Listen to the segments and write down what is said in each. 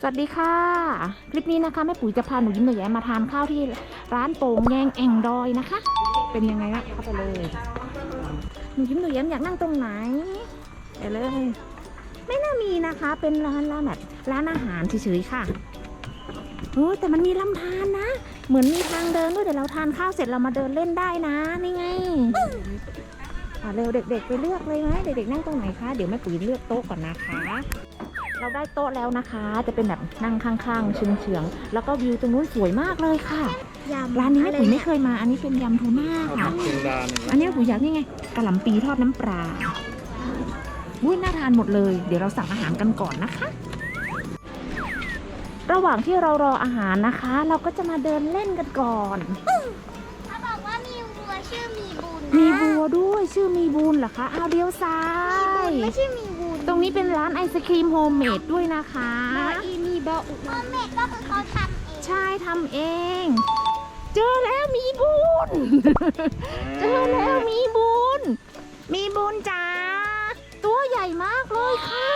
สวัสดีค่ะ คลิปนี้นะคะแม่ปุ๋ยจะพาหนูยิ้มหนูแย้มมาทานข้าวที่ร้านโป่งแยงแองดอยนะคะ เป็นยังไงนะเข้าไปเลยหนูยิ้มหนูแย้มอยากนั่งตรงไหนไปเลยไม่น่ามีนะคะ เป็นร้านร้านแบบร้านอาหารเฉยๆค่ะโอ้แต่มันมีลำธารนะเหมือนมีทางเดินด้วยเดี๋ยวเราทานข้าวเสร็จเรามาเดินเล่นได้นะนี่ไงอะเร็วเด็กๆไปเลือกเลยไหมเด็กๆนั่งตรงไหนคะเดี๋ยวแม่ปุ๋ยเลือกโต๊ะก่อนนะคะ เราได้โต๊ะแล้วนะคะ จะเป็นแบบนั่งข้างๆเฉียงๆแล้วก็วิวตรงนู้นสวยมากเลยค่ะ ยำร้านนี้แม่อะไรปุ๋ยไม่เนี่ยเคยมา อันนี้เป็นยำทูน่าข้าวค่ะผัดเชียงดาเนี่ยอันนี้แม่ปุ๋ยอยากนี่ไงกะหล่ำปีทอดน้ำปลาอุ้ยน่าทานหมดเลย เดี๋ยวเราสั่งอาหารกันก่อนนะคะ ระหว่างที่เรารออาหารนะคะ เราก็จะมาเดินเล่นกันก่อน เขาบอกว่ามีวัวชื่อมีบุญ มีบัวด้วย ชื่อมีบุญเหรอคะเอาวเดียวซ้ามีบุยญไม่ใช่มีบุญตรงนี้เป็นร้านไอศครีมโฮมเมดด้วยนะคะบออีมีบออุโฮมเมดก็คือเขาทำเองใช่ทำเอง เจอแล้วมีบุญ เจอแล้วมีบุญ มีบุญจ้าตัวใหญ่มากเลยค่ะ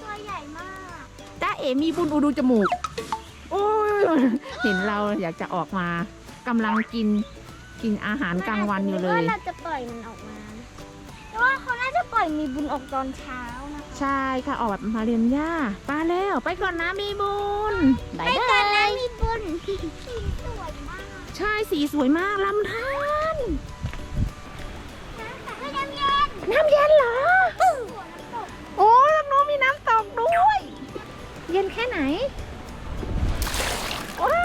ตัวใหญ่มากจ้าเอ๋มีบุญอูดูจมูกโอ้ยเห็นเราอยากจะออกมากำลังกินกินอาหารกลางวันอยู่เลย ว่าเราจะปล่อยมันออกมาแต่ ว่าเขาน่าจะปล่อยมีบุญออกตอนเช้านะคะ ใช่ค่ะออกแบบมาเรียนย่าไปแล้วไปก่อนนะมีบุญบายไปบากันนะยมีบุญสีสวยมากใช่สีสวยมากลำธารไม่น้ำเย็นน้ำเย็นเหรอหัวน้ำตกโอ้ยน้องมีน้ำตกด้วย เย็นแค่ไหน ว้า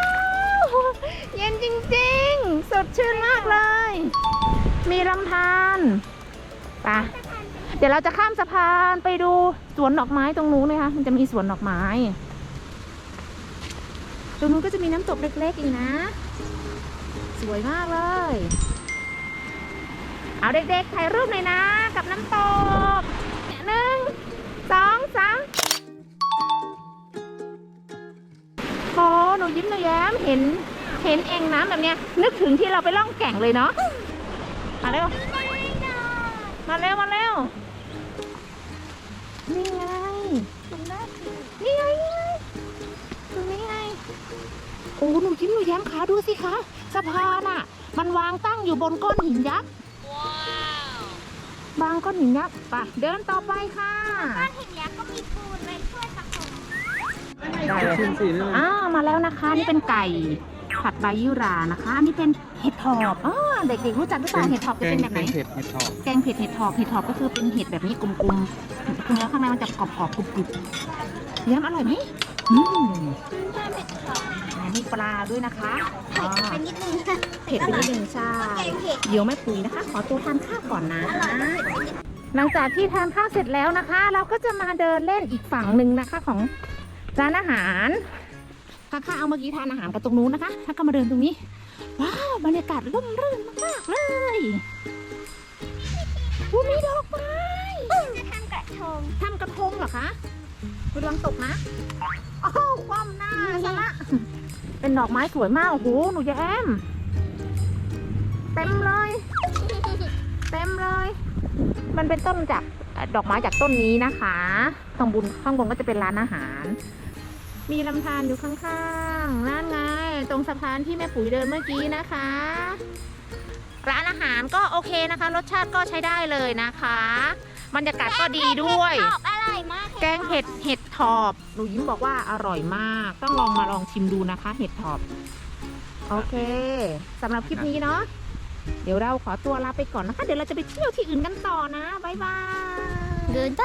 ว เย็นจริงๆ สดชื่นมากเลย มีลำธารไปะเดี๋ยวเราจะข้ามสะพานไปดูสวนดอกไม้ตรงนู้นนะคะมันจะมีสวนดอกไม้ ตรงนู้นก็จะมีน้ำตกเล็กๆอีกนะ สวยมากเลย เอาเด็กๆถ่ายรูปหน่อยนะ กับน้ำตกหนึ่งสองสามโอ้หนูยิ้มหนูแย้มเห็นเห็นเองน้ำแบบเนี้ยนึกถึงที่เราไปล่องแก่งเลยเนาะมาเร็ว มาเร็วมาเร็วนี่ไงนี่ไงนี่ไงตรงนี้ไงโอ้หนูยิ้มหนูแย้มขาดูสิคะสะพานอะมันวางตั้งอยู่บนก้อนหินยักษ์บางก้อนหินยักษ์ไปเดินต่อไปค่ะก้อนหินยักษ์ก็มีปูนไว้ช่วยตะคองได้เลยชิ้นสีนี่อ่ามาแล้วนะคะ นี่เป็นไก่ ผัดใบยี่หรานะคะอันนี้เป็นเห็ดถอบอ่าเด็กๆรู้จักหรือเปล่าเห็ดถอบจะเป็นแบบไหน เผ็ดเห็ดทอดแกงเผ็ดเห็ดถอบเห็ดถอบก็คือเป็นเห็ดแบบนี้กลมๆเนื้อข้างในมันจะกรอบๆกรุบๆย้ำอร่อยไหมอืมอันนี้ปลาด้วยนะคะอ๋อไปนิดนึงเผ็ดไปนิดนึงใช่แกงเผ็ดเดี๋ยวแม่ปุ๋ยนะคะ ขอตัวทานข้าวก่อนนะหลังจากที่ทานข้าวเสร็จแล้วนะคะ เราก็จะมาเดินเล่นอีกฝั่งหนึ่งนะคะของร้านอาหาร ค่ะค่ะเอาเมื่อกี้ทานอาหารกันตรงนู้นนะคะแล้วก็มาเดินตรงนี้ ว้าวบรรยากาศร่มรื่นมากๆเลยวูมีดอกไม้จะทำกระทงทำกระทงเหรอคะคุณระวังตกนะโอ้าวคว่ำหน้าซะละเป็นดอกไม้สวยมากโอ้โหหนูแย้มเต็มเลย เต็มเลย มันเป็นต้นจากเอ่อดอกไม้จากต้นนี้นะคะข้างบนข้างบนก็จะเป็นร้านอาหาร มีลำธารอยู่ข้างๆนั่นไง ตรงสะพานที่แม่ปุ๋ยเดินเมื่อกี้นะคะ ร้านอาหารก็โอเคนะคะ รสชาติก็ใช้ได้เลยนะคะบรรยากาศก็ดีด้วยเห็ดถอบอร่อยมากแกงเห็ดเห็ดถอบ หนูยิ้มบอกว่าอร่อยมาก ต้องลองมาลองชิมดูนะคะ เห็ดถอบ โอเคสำหรับคลิปนี้เนาะ เดี๋ยวเราขอตัวลาไปก่อนนะคะ เดี๋ยวเราจะไปเที่ยวที่อื่นกันต่อนะ บ๊ายบายเดินไป